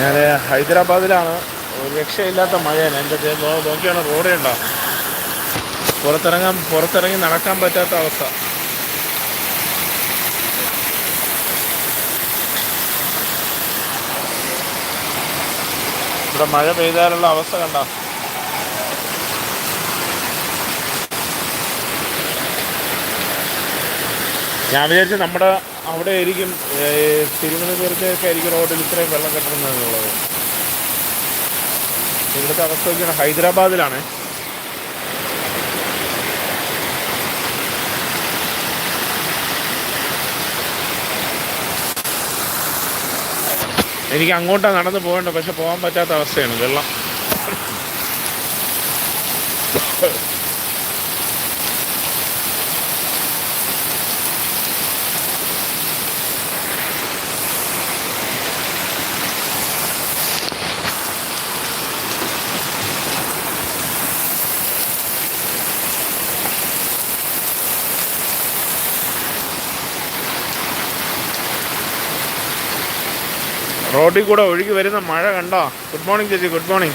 ഞാൻ ഹൈദരാബാദിലാണ്. ഒരു രക്ഷയില്ലാത്ത മഴയാണ് എന്റെ നോക്കിയാണ് റോഡ് ഉണ്ടോ പുറത്തിറങ്ങാൻ പുറത്തിറങ്ങി നടക്കാൻ പറ്റാത്ത അവസ്ഥ. ഇവിടെ മഴ പെയ്താലുള്ള അവസ്ഥ കണ്ടോ? ഞാൻ വിചാരിച്ചു നമ്മുടെ അവിടെ ആയിരിക്കും തിരുവനന്തപുരത്തേക്ക് ആയിരിക്കും റോഡിൽ ഇത്രയും വെള്ളം കെട്ടണമെന്നുള്ളത്. ഇവിടുത്തെ അവസ്ഥ നോക്കിയാണ് ഹൈദരാബാദിലാണ്. എനിക്ക് അങ്ങോട്ടാണ് നടന്ന് പോകേണ്ടത് പക്ഷെ പോകാൻ പറ്റാത്ത അവസ്ഥയാണ് വെള്ളം. റോഡിൽ കൂടെ ഒഴുകി വരുന്ന മഴ കണ്ടോ? ഗുഡ് മോർണിംഗ് ചേച്ചി ഗുഡ് മോർണിംഗ്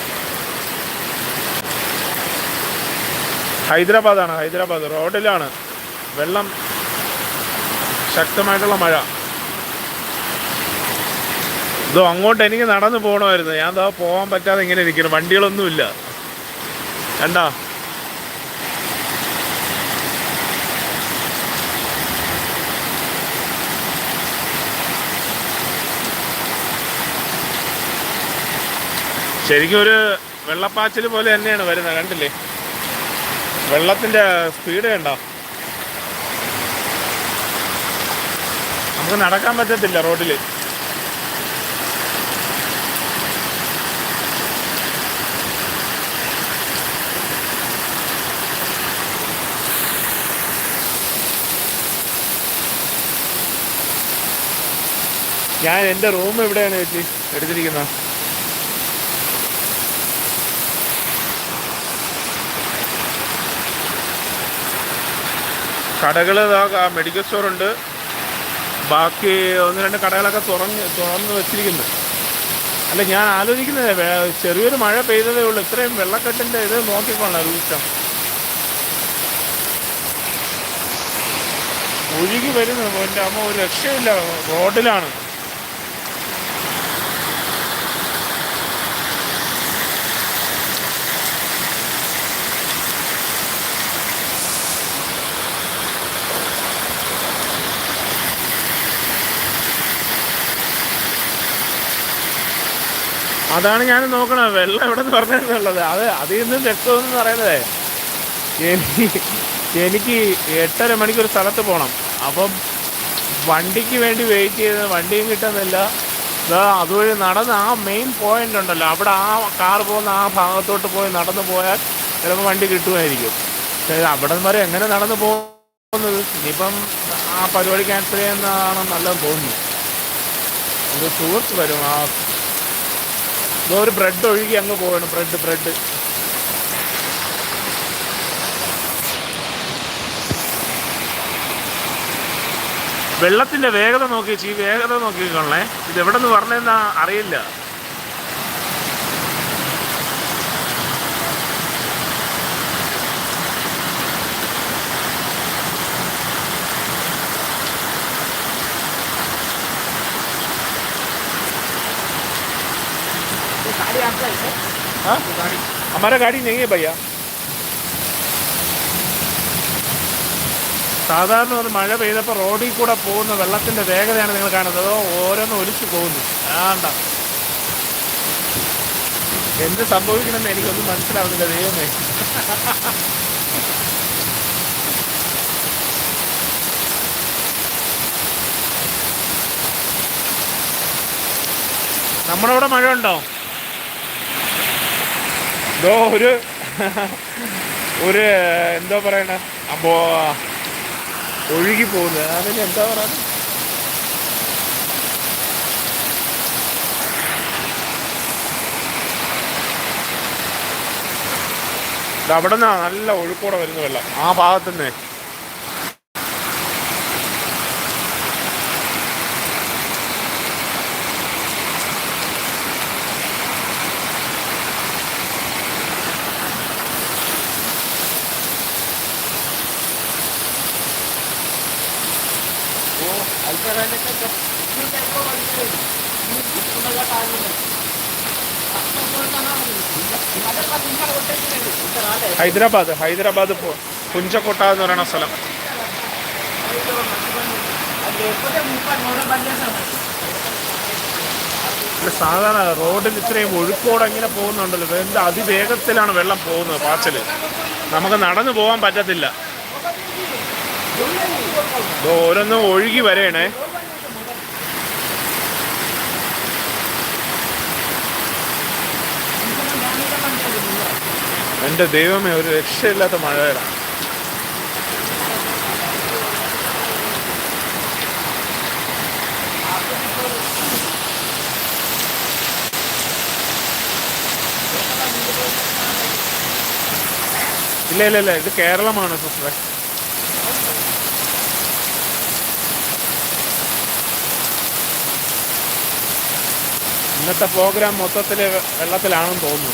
ഹൈദരാബാദാണ് ഹൈദരാബാദ്. റോഡിലാണ് വെള്ളം ശക്തമായിട്ടുള്ള മഴ. ഇതോ അങ്ങോട്ട് എനിക്ക് നടന്നു പോകണമായിരുന്നു. ഞാൻ ദാ പോകാൻ പറ്റാതെ ഇങ്ങനെ ഇരിക്കുന്നു. വണ്ടികളൊന്നുമില്ല. കണ്ടോ? ശരിക്കും ഒരു വെള്ളപ്പാച്ചിൽ പോലെ തന്നെയാണ് വരുന്നത് കണ്ടില്ലേ? വെള്ളത്തിന്റെ സ്പീഡ് കണ്ടോ? നമുക്ക് നടക്കാൻ പറ്റത്തില്ല റോഡിൽ ഞാൻ എന്റെ റൂം എവിടെയാണ് ചേച്ചി എടുത്തിരിക്കുന്നത്? കടകൾ മെഡിക്കൽ സ്റ്റോറുണ്ട് ബാക്കി ഒന്ന് രണ്ട് കടകളൊക്കെ തുറന്ന് തുറന്ന് വെച്ചിരിക്കുന്നു. അല്ല ഞാൻ ആലോചിക്കുന്നത് ചെറിയൊരു മഴ പെയ്തതേ ഉള്ളൂ. ഇത്രയും വെള്ളക്കെട്ടിന്റെ ഇത് നോക്കിക്കൊള്ളാം രൂക്ഷം ഒഴുകി വരുന്നു. എന്റെ അമ്മ ഒരു രക്ഷയില്ല റോഡിലാണ്. ഞാൻ നോക്കണത്. വെള്ളം എവിടെ നിന്ന് പറഞ്ഞിട്ടുള്ളത് അത് അതിൽ നിന്നും രക്തമെന്ന് പറയുന്നതേ എനിക്ക് എനിക്ക് എട്ടര മണിക്ക് ഒരു സ്ഥലത്ത് പോകണം അപ്പം വണ്ടിക്ക് വേണ്ടി വെയിറ്റ് ചെയ്ത് വണ്ടിയും കിട്ടുന്നില്ല. അതുവഴി നടന്ന് ആ മെയിൻ പോയിന്റ് ഉണ്ടല്ലോ. അവിടെ ആ കാർ പോകുന്ന ആ ഭാഗത്തോട്ട് പോയി നടന്നു പോയാൽ ചിലപ്പോൾ വണ്ടി കിട്ടുമായിരിക്കും. അവിടെ വരെ എങ്ങനെ നടന്നു പോകുന്നത്? ഇനിയിപ്പം ആ പരിപാടി ക്യാൻസൽ ചെയ്യുന്നതാണ് നല്ലത് തോന്നുന്നു. സുഹൃത്ത് വരും. ആ ഇതോ ഒരു ബ്രെഡ് ഒഴുകി അങ്ങ് പോവാണ്. ബ്രെഡ് ബ്രെഡ് വെള്ളത്തിന്റെ വേഗത നോക്കി ചീ വേഗത നോക്കിക്കൊള്ളേ ഇത് എവിടെ നിന്ന് പറഞ്ഞതെന്നാ അറിയില്ല. है सर हाँ गाड़ी हमारा गाड़ी नहीं है भैया സാധാരണ ഒരു മഴ പെയ്തപ്പോൾ റോഡിൽ കൂടെ പോകുന്ന വെള്ളത്തിന്റെ വേഗതയാണ് നിങ്ങൾ കാണുന്നത് അതോ ഓരോന്ന് ഒലിച്ചു പോകുന്നു ആണ്ട എന്ത് സംഭവിക്കണമെന്ന് എനിക്കൊന്നും മനസ്സിലാവുന്നില്ല ദൈവമേ നമ്മുടെ ഇവിടെ മഴ ഉണ്ടോ ഇതോ ഒരു ഒരു എന്തോ പറയണ? അപ്പോ ഒഴുകി പോകുന്നത് അതിന് എന്താ പറയുക അവിടെ നിന്നാണ് നല്ല ഒഴുക്കോടെ വരുന്ന വെള്ളം. ആ ഭാഗത്തുനിന്ന്. ഹൈദരാബാദ് ഹൈദരാബാദ് പുഞ്ചക്കോട്ട എന്ന് പറയുന്ന സ്ഥലം. സാധാരണ റോഡിൽ ഇത്രയും ഒഴുക്കോടെ ഇങ്ങനെ പോകുന്നുണ്ടല്ലോ. എന്ത് അതിവേഗത്തിലാണ് വെള്ളം പോകുന്നത് പാച്ചൽ? നമുക്ക് നടന്നു പോകാൻ പറ്റത്തില്ല. ഓരോന്നും ഒഴുകി വരേണേ. എന്റെ ദൈവമേ ഒരു രക്ഷയില്ലാത്ത മഴയാണ് ഇല്ല ഇല്ല ഇല്ല ഇത് കേരളമാണ് സിസ്റ്ററെ. ഇന്നത്തെ പ്രോഗ്രാം മൊത്തത്തിൽ വെള്ളത്തിലാണെന്ന് തോന്നുന്നു.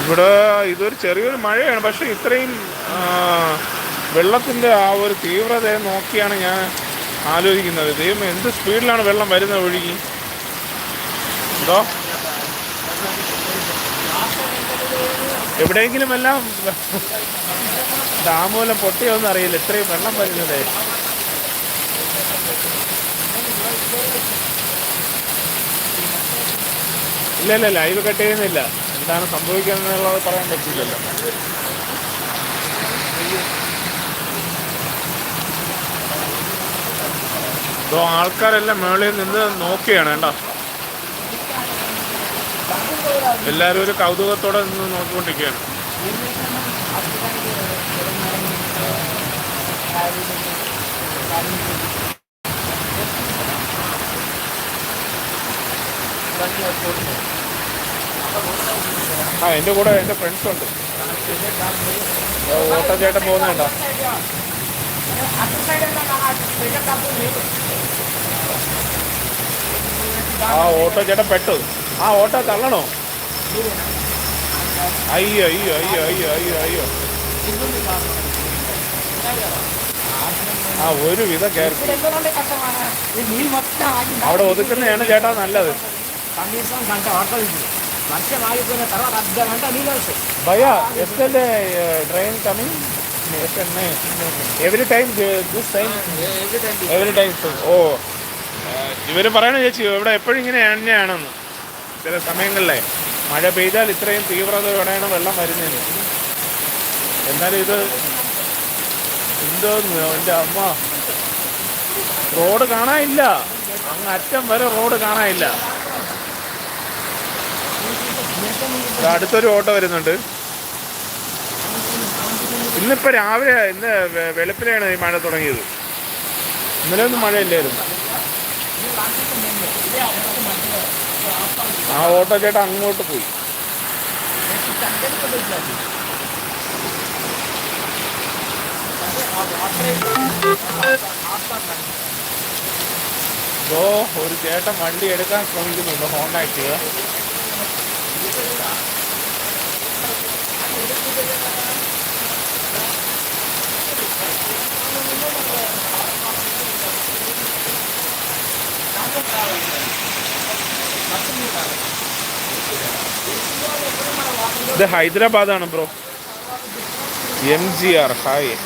ഇവിടെ ഇതൊരു ചെറിയൊരു മഴയാണ് പക്ഷെ ഇത്രയും വെള്ളത്തിന്റെ ആ ഒരു തീവ്രതയെ നോക്കിയാണ് ഞാൻ ആലോചിക്കുന്നത്. ദൈവം എന്ത് സ്പീഡിലാണ് വെള്ളം വരുന്നത് ഒഴുകി? എന്തോ? എവിടെയെങ്കിലും എല്ലാം ഡാം മൂലം പൊട്ടിയോന്ന് അറിയില്ല. ഇത്രയും വെള്ളം വരുന്നത്. ഇല്ല ഇല്ല ലൈവ് കട്ട് ചെയ്യുന്നില്ല. എന്താണ് സംഭവിക്കുന്നത് പറയാൻ പറ്റില്ലല്ലോ. ഇതോ ആൾക്കാരെല്ലാം മേളിൽ നിന്ന് നോക്കിയാണ് കേട്ടോ. എല്ലാവരും ഒരു കൗതുകത്തോടെ നിന്ന് നോക്കിക്കൊണ്ടിരിക്കുകയാണ്. ആ എന്റെ കൂടെ എന്റെ ഫ്രണ്ട്സ് ഉണ്ട്. ചേട്ടൻ പോകുന്നുണ്ടോ. ആ ഓട്ടോ ചേട്ടൻ പെട്ടു. ആ ഓട്ടോ തള്ളണോ? ഇടണം അയ്യോ അയ്യോ അയ്യോ അയ്യോ അയ്യോ അയ്യോ. ആ ഒരു വിധ കയറി. അവിടെ ഒതുക്കുന്നതാണ് ചേട്ടാ നല്ലത്. భయా SLA train coming every time this time every time ഓ ഇവർ പറയണ ചേച്ചി ഇവിടെ എപ്പോഴും ഇങ്ങനെ തന്നെയാണെന്ന് ചില സമയങ്ങളിലെ. മഴ പെയ്താൽ ഇത്രയും തീവ്രതയോടെയാണ് വെള്ളം വരുന്നതിന് എന്നാലും ഇത് എന്തോന്ന് എന്റെ അമ്മ. റോഡ് കാണാനില്ല. അങ്ങ് അറ്റം വരെ റോഡ് കാണാനില്ല. അടുത്തൊരു ഓട്ടോ വരുന്നുണ്ട്. ഇന്നിപ്പോ രാവിലെ ഇന്ന് വെളുപ്പിലാണ് ഈ മഴ തുടങ്ങിയത്. ഇന്നലെ ഒന്നും മഴയില്ലായിരുന്നു. ആ ഓട്ടോ ചേട്ടൻ അങ്ങോട്ട് പോയി. ഓ ഒരു ചേട്ടൻ വണ്ടി എടുക്കാൻ ശ്രമിക്കുന്നുണ്ട് ഹോണ്ടാക്ട് ഇത് ഹൈദരാബാദാണ് bro. M G R hi.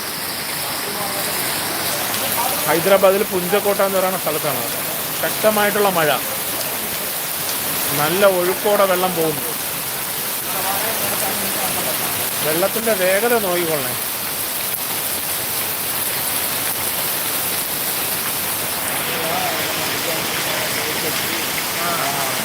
ഹൈദരാബാദിൽ പുഞ്ചക്കോട്ട എന്ന് പറയുന്ന സ്ഥലത്താണ്. ശക്തമായിട്ടുള്ള മഴ. നല്ല ഒഴുക്കോടെ വെള്ളം പോകുന്നു. വെള്ളത്തിന്റെ വേഗത നോക്കിക്കൊള്ളേ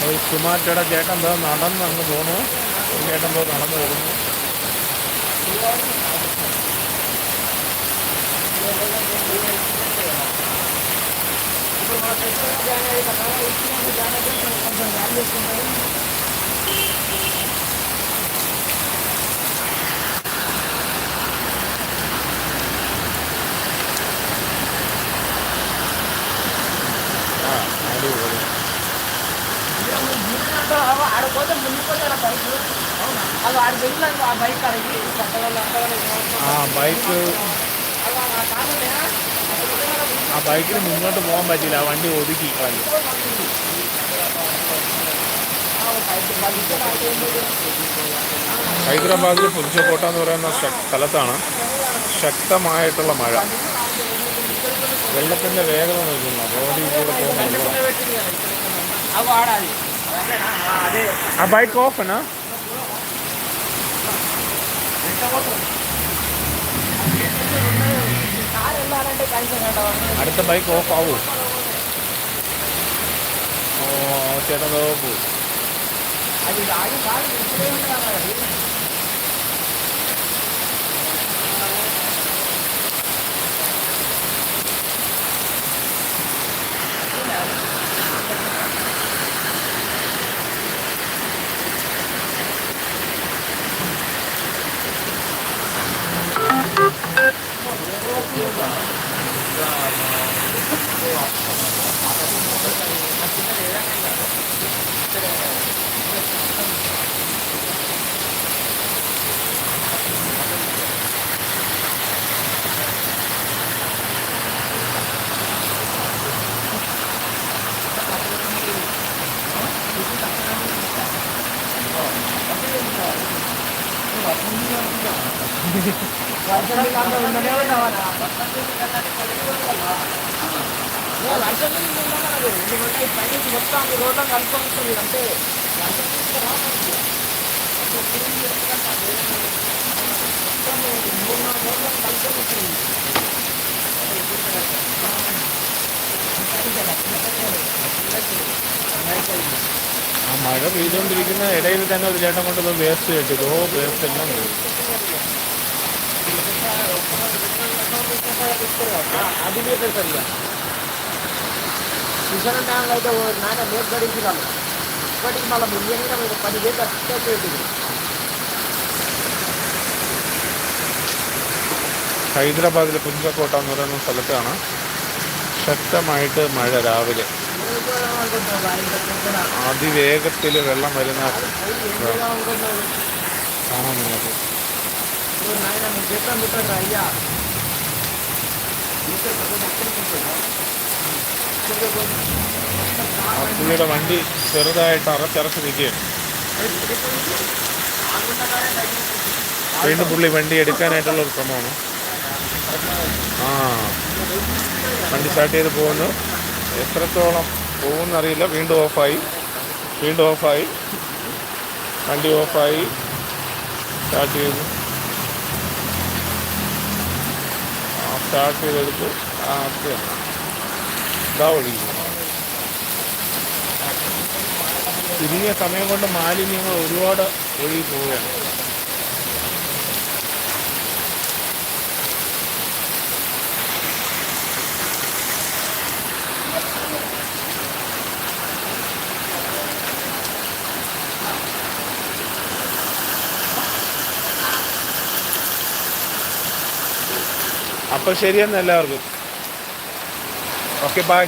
ഒരു സുമാറ്റയുടെ ചേട്ടൻ എന്തോ നടന്ന് അങ്ങ് ഒരു ചേട്ടൻ എന്തോ നടന്നു വരുന്നു ആ അടിപൊളി ఆడపోతే ముందుకు బైక్ అది ఆడు వెళ్ళాను ఆ బైక్ అడిగి పక్కన ആ ബൈക്ക് ആ ബൈക്കിന് മുന്നോട്ട് പോകാൻ പറ്റില്ല ആ വണ്ടി ഒതുക്കി കളഞ്ഞു ഹൈദരാബാദിൽ പുതുച്ചക്കോട്ട എന്ന് പറയുന്ന ശ- സ്ഥലത്താണ് ശക്തമായിട്ടുള്ള മഴ വെള്ളത്തിൻ്റെ വേഗത നോക്കുന്നു റോഡിൽ കൂടെ പോകുന്ന అవి ఆడాలి అదే ആ ബൈക്ക് ഓഫനാ അടുത്ത ബൈക്ക് ഓഫ് ആവൂ. ഓ ചേട്ടൻ ഓഫ് പോകും ఉండదు ఎందుకంటే ఈ పని మొత్తం ఈ రోడ్లో కలుపుకుంటుంది అంటే ആ മഴ പെയ്തുകൊണ്ടിരിക്കുന്ന ഇടയിൽ തന്നെ ഒരു ചേട്ടൻ കൊണ്ടത് വേസ്റ്റ് കെട്ടി ഇതോ വേസ്റ്റ് എല്ലാം പോയി అది మీరు సరిగా కిషన్ ట్యాంక్ అయితే ఓ నాయన మేట్ గడించినాను ఇప్పటికి మళ్ళీ మిలియన్గా మీరు పది వేలు వచ్చేది ഹൈദരാബാദിൽ പുഞ്ചക്കോട്ട എന്ന് പറയുന്ന സ്ഥലത്താണ് ശക്തമായിട്ട് മഴ രാവിലെ അതിവേഗത്തിൽ വെള്ളം വരുന്ന കാണാൻ നിങ്ങൾക്ക് പുള്ളിയുടെ വണ്ടി ചെറുതായിട്ട് അറച്ചറച്ച് നിൽക്കുകയാണ്. വീണ്ടും പുള്ളി വണ്ടി എടുക്കാനായിട്ടുള്ള ഒരു ശ്രമമാണ്. ആ വണ്ടി സ്റ്റാർട്ട് ചെയ്ത് പോകുന്നു. എത്രത്തോളം പോകുമെന്നറിയില്ല വീണ്ടും ഓഫായി. വീണ്ടും ഓഫായി. വണ്ടി ഓഫായി. സ്റ്റാർട്ട് ചെയ്തു. സ്റ്റാർട്ട് ചെയ്തെടുത്ത് ആ അത് ഇതാ ഒഴുകി ചുരുങ്ങിയ സമയം കൊണ്ട് മാലിന്യങ്ങൾ ഒരുപാട് ഒഴുകി പോവുകയാണ്. അപ്പോൾ ശരിയെന്ന് എല്ലാവർക്കും. Okay bye